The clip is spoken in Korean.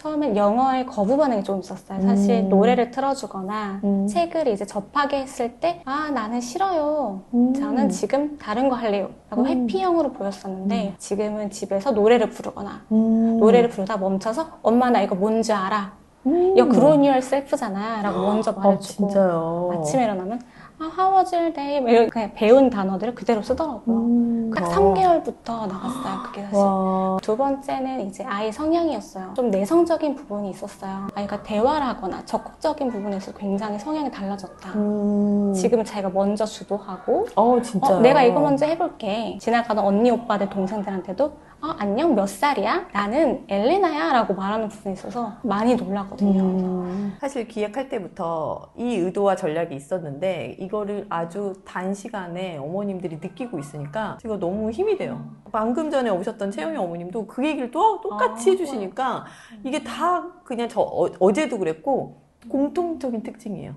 처음엔 영어에 거부 반응이 좀 있었어요. 사실 음. 노래를 틀어주거나 음. 책을 이제 접하게 했을 때, 아, 나는 싫어요. 음. 저는 지금 다른 거 할래요. 라고 음. 회피형으로 보였었는데, 지금은 집에서 노래를 부르거나, 음. 노래를 부르다 멈춰서, 엄마 나 이거 뭔지 알아. 음. 야, 그런 yourself잖아. 라고 먼저 아, 말해주고. 진짜요. 아침에 일어나면, 아, how was your day? 뭐 이렇게 그냥 배운 단어들을 그대로 쓰더라고요. 음. 딱 어. 3개월부터 나갔어요. 그게 사실. 와. 두 번째는 이제 아이 성향이었어요. 좀 내성적인 부분이 있었어요. 아이가 대화를 하거나 적극적인 부분에서 굉장히 성향이 달라졌다. 음. 지금은 자기가 먼저 주도하고 어, 진짜. 어, 내가 이거 먼저 해볼게. 지나가던 언니, 오빠들, 동생들한테도 어, 안녕, 몇 살이야? 나는 엘레나야 라고 말하는 부분이 있어서 많이 놀랐거든요. 음. 사실 기획할 때부터 이 의도와 전략이 있었는데 이거를 아주 단시간에 어머님들이 느끼고 있으니까 제가 너무 힘이 돼요. 방금 전에 오셨던 채영이 어머님도 그 얘기를 또 똑같이 아, 해주시니까 이게 다 그냥 저 어, 어제도 그랬고 공통적인 특징이에요.